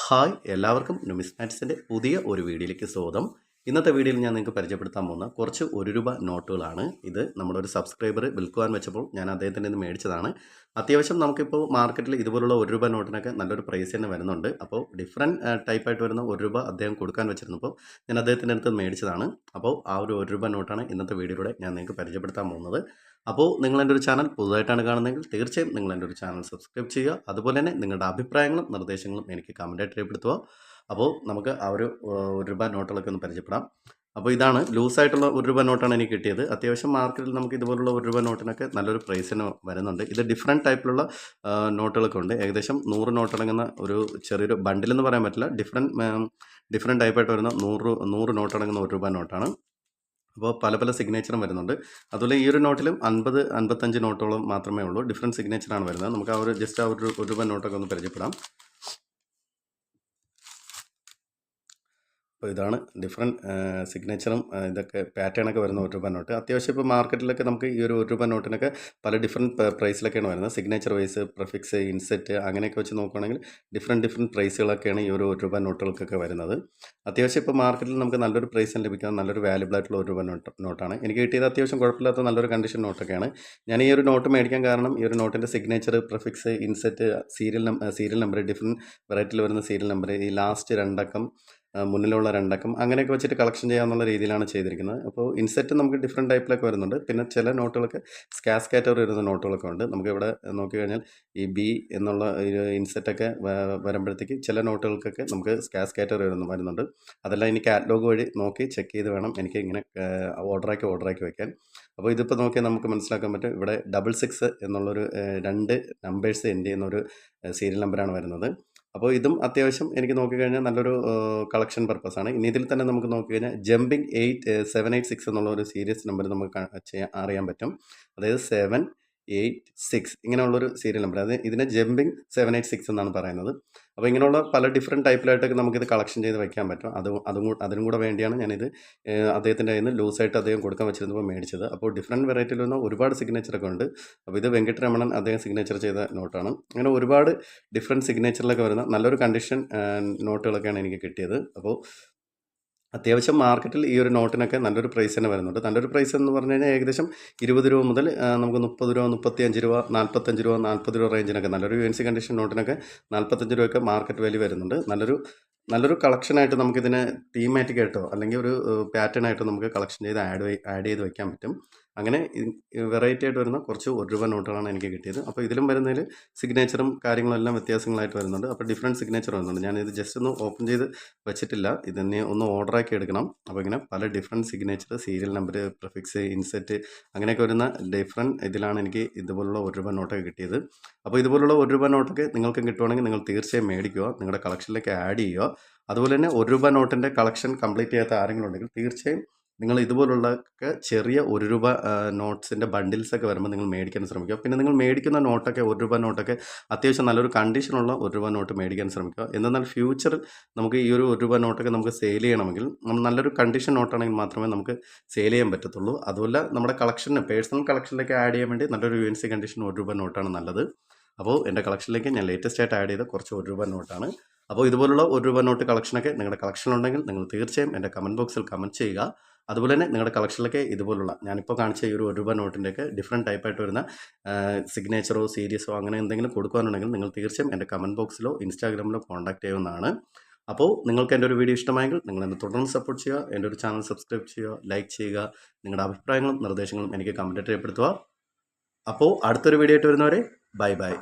Hi എല്ലാവർക്കും ന്യൂമിസ്മാറ്റിക്സിന്റെ പുതിയ ഒരു വീഡിയോയിലേക്ക് സ്വാഗതം. ഇന്നത്തെ വീഡിയോയിൽ ഞാൻ നിങ്ങൾക്ക് പരിചയപ്പെടുത്താൻ പോകുന്ന കുറച്ച് ഒരു രൂപ നോട്ടുകളാണ് ഇത്. നമ്മുടെ ഒരു സബ്സ്ക്രൈബർ വിൽക്കുവാൻ വെച്ചപ്പോൾ ഞാൻ അദ്ദേഹത്തിന്റെ നിന്ന് മേടിച്ചതാണ്. അത്യാവശ്യം നമുക്കിപ്പോൾ മാർക്കറ്റിൽ ഇതുപോലുള്ള ഒരു രൂപ നോട്ടിനൊക്കെ നല്ലൊരു പ്രൈസ് തന്നെ വരുന്നുണ്ട്. അപ്പോൾ ഡിഫറെന്റ് ടൈപ്പായിട്ട് വരുന്ന ഒരു രൂപ അദ്ദേഹം കൊടുക്കാൻ വെച്ചിരുന്നപ്പോൾ ഞാൻ അദ്ദേഹത്തിന്റെ അടുത്ത് മേടിച്ചതാണ്. അപ്പോൾ ആ ഒരു ഒരു രൂപ നോട്ടാണ് ഇന്നത്തെ വീഡിയോയിലൂടെ ഞാൻ നിങ്ങൾക്ക് പരിചയപ്പെടുത്താൻ പോകുന്നത്. അപ്പോൾ നിങ്ങൾ എന്റെ ഒരു ചാനൽ പുതുതായിട്ടാണ് കാണുന്നതെങ്കിൽ തീർച്ചയായും നിങ്ങൾ എന്റെ ഒരു ചാനൽ സബ്സ്ക്രൈബ് ചെയ്യുക. അതുപോലെ തന്നെ നിങ്ങളുടെ അഭിപ്രായങ്ങളും നിർദ്ദേശങ്ങളും എനിക്ക് കമന്റായിട്ട് രേഖപ്പെടുത്തുക അപ്പോൾ നമുക്ക് ആ ഒരു ഒരു രൂപ നോട്ടുകളൊക്കെ ഒന്ന് പരിചയപ്പെടാം. അപ്പോൾ ഇതാണ് ലൂസായിട്ടുള്ള ഒരു രൂപ നോട്ടാണ് എനിക്ക് കിട്ടിയത്. അത്യാവശ്യം മാർക്കറ്റിൽ നമുക്ക് ഇതുപോലുള്ള ഒരു രൂപ നോട്ടിനൊക്കെ നല്ലൊരു പ്രൈസിന് വരുന്നുണ്ട്. ഇത് ഡിഫറെന്റ് ടൈപ്പിലുള്ള നോട്ടുകളൊക്കെ ഉണ്ട്. ഏകദേശം നൂറ് നോട്ടടങ്ങുന്ന ഒരു ചെറിയൊരു ബണ്ടിലെന്ന് പറയാൻ പറ്റില്ല. ഡിഫറെന്റ് ഡിഫറെന്റ് ടൈപ്പായിട്ട് വരുന്ന നൂറ് നൂറ് നോട്ടടങ്ങുന്ന ഒരു രൂപ നോട്ടാണ്. അപ്പോൾ പല പല സിഗ്നേച്ചറും വരുന്നുണ്ട്. അതുപോലെ ഈ ഒരു നോട്ടിലും അൻപത് അൻപത്തഞ്ച് നോട്ടോളം മാത്രമേ ഉള്ളൂ. ഡിഫറെന്റ് സിഗ്നേച്ചറാണ് വരുന്നത്. നമുക്ക് ആ ഒരു ജസ്റ്റ് ആ ഒരു ഒരു രൂപ നോട്ടൊക്കെ ഒന്ന് പരിചയപ്പെടാം. അപ്പോൾ ഇതാണ് ഡിഫറെന്റ് സിഗ്നേച്ചറും ഇതൊക്കെ പാറ്റേണൊക്കെ വരുന്ന ഒരു രൂപ നോട്ട് അത്യാവശ്യം ഇപ്പോൾ മാർക്കറ്റിലൊക്കെ നമുക്ക് ഈ ഒരു ഒരു രൂപ നോട്ടിനൊക്കെ പല ഡിഫറെന്റ് പ്രൈസിലൊക്കെയാണ് വരുന്നത്. സിഗ്നേച്ചർ വൈസ് പ്രഫിക്സ് ഇൻസെറ്റ് അങ്ങനെയൊക്കെ വെച്ച് നോക്കുകയാണെങ്കിൽ ഡിഫറെന്റ് ഡിഫറെന്റ് പ്രൈസുകളൊക്കെയാണ് ഈ ഒരു ഒരു രൂപ നോട്ടുകൾക്കൊക്കെ വരുന്നത്. അത്യാവശ്യം ഇപ്പോൾ മാർക്കറ്റിൽ നമുക്ക് നല്ലൊരു പ്രൈസിന് ലഭിക്കുന്ന നല്ലൊരു വാല്യബിൾ ആയിട്ടുള്ള ഒരു രൂപ നോട്ട് നോട്ടാണ് എനിക്ക് കിട്ടിയത് അത്യാവശ്യം കുഴപ്പമില്ലാത്ത നല്ലൊരു കണ്ടീഷൻ നോട്ടൊക്കെയാണ് ഞാൻ ഈ ഒരു നോട്ട് മേടിക്കാൻ കാരണം ഈ ഒരു നോട്ടിന്റെ signature prefix inset serial serial number different വെറൈറ്റിയിൽ വരുന്ന സീരിയൽ നമ്പർ ഈ ലാസ്റ്റ് രണ്ടക്കം മുന്നിലുള്ള രണ്ടക്കം അങ്ങനെയൊക്കെ വെച്ചിട്ട് കളക്ഷൻ ചെയ്യാമെന്നുള്ള രീതിയിലാണ് ചെയ്തിരിക്കുന്നത്. അപ്പോൾ ഇൻസെറ്റ് നമുക്ക് ഡിഫറെന്റ് ടൈപ്പിലൊക്കെ വരുന്നുണ്ട്. പിന്നെ ചില നോട്ടുകളൊക്കെ സ്കാസ് കാറ്റഗറി വരുന്ന നോട്ടുകളൊക്കെ ഉണ്ട്. നമുക്ക് ഇവിടെ നോക്കിക്കഴിഞ്ഞാൽ ഈ ബി എന്നുള്ള ഇൻസെറ്റൊക്കെ വരുമ്പോഴത്തേക്ക് ചില നോട്ടുകൾക്കൊക്കെ നമുക്ക് സ്കാസ് കാറ്റഗറി വരുന്നു വരുന്നുണ്ട്. അതെല്ലാം ഇനി കാറ്റലോഗ് വഴി നോക്കി ചെക്ക് ചെയ്ത് വേണം എനിക്ക് ഇങ്ങനെ ഓർഡറാക്കി ഓർഡറാക്കി വയ്ക്കാൻ അപ്പോൾ ഇതിപ്പോൾ നോക്കിയാൽ നമുക്ക് മനസ്സിലാക്കാൻ പറ്റും. ഇവിടെ ഡബിൾ സിക്സ് എന്നുള്ളൊരു രണ്ട് നമ്പേഴ്സ് എൻഡ് ചെയ്യുന്ന ഒരു സീരിയൽ നമ്പറാണ് വരുന്നത്. അപ്പോൾ ഇതും അത്യാവശ്യം എനിക്ക് നോക്കിക്കഴിഞ്ഞാൽ നല്ലൊരു കളക്ഷൻ പർപ്പസ് ആണ്. ഇനി ഇതിൽ തന്നെ നമുക്ക് നോക്കിക്കഴിഞ്ഞാൽ jumping eight seven eight six എന്നുള്ള ഒരു സീരീസ് നമ്പർ നമുക്ക് ചെയ്യാൻ അറിയാൻ പറ്റും. അതായത് സെവൻ എയ്റ്റ് സിക്സ് ഇങ്ങനെയുള്ളൊരു സീരിയൽ നമ്പർ അത് ഇതിനെ ജമ്പിങ് സെവൻ എയ്റ്റ് സിക്സ് എന്നാണ് പറയുന്നത്. അപ്പോൾ ഇങ്ങനെയുള്ള പല ഡിഫറെന്റ് ടൈപ്പിലായിട്ടൊക്കെ നമുക്കിത് കളക്ഷൻ ചെയ്ത് വെക്കാൻ പറ്റും. അത് അതും അതിനും കൂടെ വേണ്ടിയാണ് ഞാനിത് അദ്ദേഹത്തിന്റെ കയ്യിൽ നിന്ന് ലൂസായിട്ട് അദ്ദേഹം കൊടുക്കാൻ വെച്ചിരുന്നപ്പോൾ മേടിച്ചത്. അപ്പോൾ ഡിഫറെന്റ് വെറൈറ്റിയിൽ നിന്ന് ഒരുപാട് സിഗ്നേച്ചറൊക്കെ ഉണ്ട്. അപ്പോൾ ഇത് വെങ്കട്ടരമണൻ അദ്ദേഹം സിഗ്നേച്ചർ ചെയ്ത നോട്ടാണ്. അങ്ങനെ ഒരുപാട് ഡിഫറെന്റ് സിഗ്നേച്ചറിലൊക്കെ വരുന്ന നല്ലൊരു കണ്ടീഷൻ നോട്ടുകളൊക്കെയാണ് എനിക്ക് കിട്ടിയത്. അപ്പോൾ അത്യാവശ്യം മാർക്കറ്റിൽ ഈ ഒരു നോട്ടിനൊക്കെ നല്ലൊരു പ്രൈസ് തന്നെ വരുന്നുണ്ട്. നല്ലൊരു പ്രൈസ് എന്ന് പറഞ്ഞു കഴിഞ്ഞാൽ ഏകദേശം ഇരുപത് രൂപ മുതൽ നമുക്ക് മുപ്പത് രൂപ മുപ്പത്തി അഞ്ച് രൂപ നാൽപ്പത്തഞ്ച് രൂപ നാൽപ്പത് രൂപ റേഞ്ചിനൊക്കെ നല്ലൊരു യു എൻ സി കണ്ടീഷൻ നോട്ടിനൊക്കെ നാൽപ്പത്തഞ്ച് രൂപയൊക്കെ മാർക്കറ്റ് വാല്യൂ വരുന്നുണ്ട്. നല്ലൊരു നല്ലൊരു കളക്ഷനായിട്ട് നമുക്കിതിനെ തീമാറ്റിക്കായിട്ടോ അല്ലെങ്കിൽ ഒരു പാറ്റേൺ ആയിട്ടോ നമുക്ക് കളക്ഷൻ ചെയ്ത് ആഡ് ആഡ് ചെയ്ത് വയ്ക്കാൻ പറ്റും. അങ്ങനെ വെറൈറ്റി ആയിട്ട് വരുന്ന കുറച്ച് ഒരു രൂപ നോട്ടുകളാണ് എനിക്ക് കിട്ടിയത്. അപ്പോൾ ഇതിലും വരുന്നതിൽ സിഗ്നേച്ചറും കാര്യങ്ങളും എല്ലാം വ്യത്യാസങ്ങളായിട്ട് വരുന്നുണ്ട്. അപ്പോൾ ഡിഫറെന്റ് സിഗ്നേച്ചർ വരുന്നുണ്ട് ഞാനിത് ജസ്റ്റ് ഒന്ന് ഓപ്പൺ ചെയ്ത് വെച്ചിട്ടില്ല. ഇതിനെ ഒന്ന് ഓർഡറാക്കി എടുക്കണം. അപ്പോൾ ഇങ്ങനെ പല different signature serial number prefix inset അങ്ങനെയൊക്കെ വരുന്ന ഡിഫറെന്റ് ഇതിലാണ് എനിക്ക് ഇതുപോലുള്ള ഒരു രൂപ നോട്ടൊക്കെ കിട്ടിയത്. അപ്പോൾ ഇതുപോലുള്ള ഒരു രൂപ നോട്ടൊക്കെ നിങ്ങൾക്ക് കിട്ടുവാണെങ്കിൽ നിങ്ങൾ തീർച്ചയായും മേടിക്കുക. നിങ്ങളുടെ കളക്ഷനിലേക്ക് ആഡ് ചെയ്യുക. അതുപോലെ തന്നെ ഒരു രൂപ നോട്ടിന്റെ കളക്ഷൻ കംപ്ലീറ്റ് ചെയ്യാത്ത ആരെങ്കിലും ഉണ്ടെങ്കിൽ തീർച്ചയായും നിങ്ങൾ ഇതുപോലുള്ള ചെറിയ ഒരു രൂപ നോട്ട്സിന്റെ ബണ്ടിൽസൊക്കെ വരുമ്പോൾ നിങ്ങൾ മേടിക്കാൻ ശ്രമിക്കുക. പിന്നെ നിങ്ങൾ മേടിക്കുന്ന നോട്ടൊക്കെ ഒരു രൂപ നോട്ടൊക്കെ അത്യാവശ്യം നല്ലൊരു കണ്ടീഷനുള്ള ഒരു രൂപ നോട്ട് മേടിക്കാൻ ശ്രമിക്കുക. എന്നാൽ ഫ്യൂച്ചറിൽ നമുക്ക് ഈ ഒരു രൂപ നോട്ടൊക്കെ നമുക്ക് സെയിൽ ചെയ്യണമെങ്കിൽ നല്ലൊരു കണ്ടീഷൻ നോട്ടാണെങ്കിൽ മാത്രമേ നമുക്ക് സെയിൽ ചെയ്യാൻ പറ്റത്തുള്ളൂ. അതുമല്ല നമ്മുടെ കളക്ഷന് പേഴ്സണൽ കളക്ഷനിലേക്ക് ആഡ് ചെയ്യാൻ വേണ്ടി നല്ലൊരു യു എൻ സി കണ്ടീഷൻ ഒരു രൂപ നോട്ടാണ് നല്ലത്. അപ്പോൾ എന്റെ കളക്ഷനിലേക്ക് ഞാൻ ലേറ്റസ്റ്റ് ആയിട്ട് ആഡ് ചെയ്ത കുറച്ച് ഒരു രൂപ നോട്ടാണ്. അപ്പോൾ ഇതുപോലുള്ള ഒരു രൂപ നോട്ട് കളക്ഷനൊക്കെ നിങ്ങളുടെ കളക്ഷനുണ്ടെങ്കിൽ നിങ്ങൾ തീർച്ചയായും എന്റെ കമന്റ് ബോക്സിൽ കമന്റ് ചെയ്യുക. അതുപോലെ തന്നെ നിങ്ങളുടെ കളക്ഷനിലൊക്കെ ഇതുപോലുള്ള ഞാനിപ്പോൾ കാണിച്ച ഈ ഒരു രൂപ നോട്ടിന്റെയൊക്കെ ഡിഫറെന്റ് ടൈപ്പായിട്ട് വരുന്ന സിഗ്നേച്ചറോ സീരീസോ അങ്ങനെ എന്തെങ്കിലും കൊടുക്കാനുണ്ടെങ്കിൽ നിങ്ങൾ തീർച്ചയായും എന്റെ കമന്റ് ബോക്സിലോ ഇൻസ്റ്റാഗ്രാമിലോ കോൺടാക്ട് ചെയ്യുന്നതാണ് അപ്പോൾ നിങ്ങൾക്ക് എന്റെ ഒരു വീഡിയോ ഇഷ്ടമായെങ്കിൽ നിങ്ങൾ എന്നെ തുടർന്ന് സപ്പോർട്ട് ചെയ്യുക എന്റെ ഒരു ചാനൽ സബ്സ്ക്രൈബ് ചെയ്യുക ലൈക്ക് ചെയ്യുക നിങ്ങളുടെ അഭിപ്രായങ്ങളും നിർദ്ദേശങ്ങളും എനിക്ക് കമന്റ് രേഖപ്പെടുത്തുക അപ്പോൾ അടുത്തൊരു വീഡിയോ ആയിട്ട് വരുന്നവരെ ബൈ ബൈ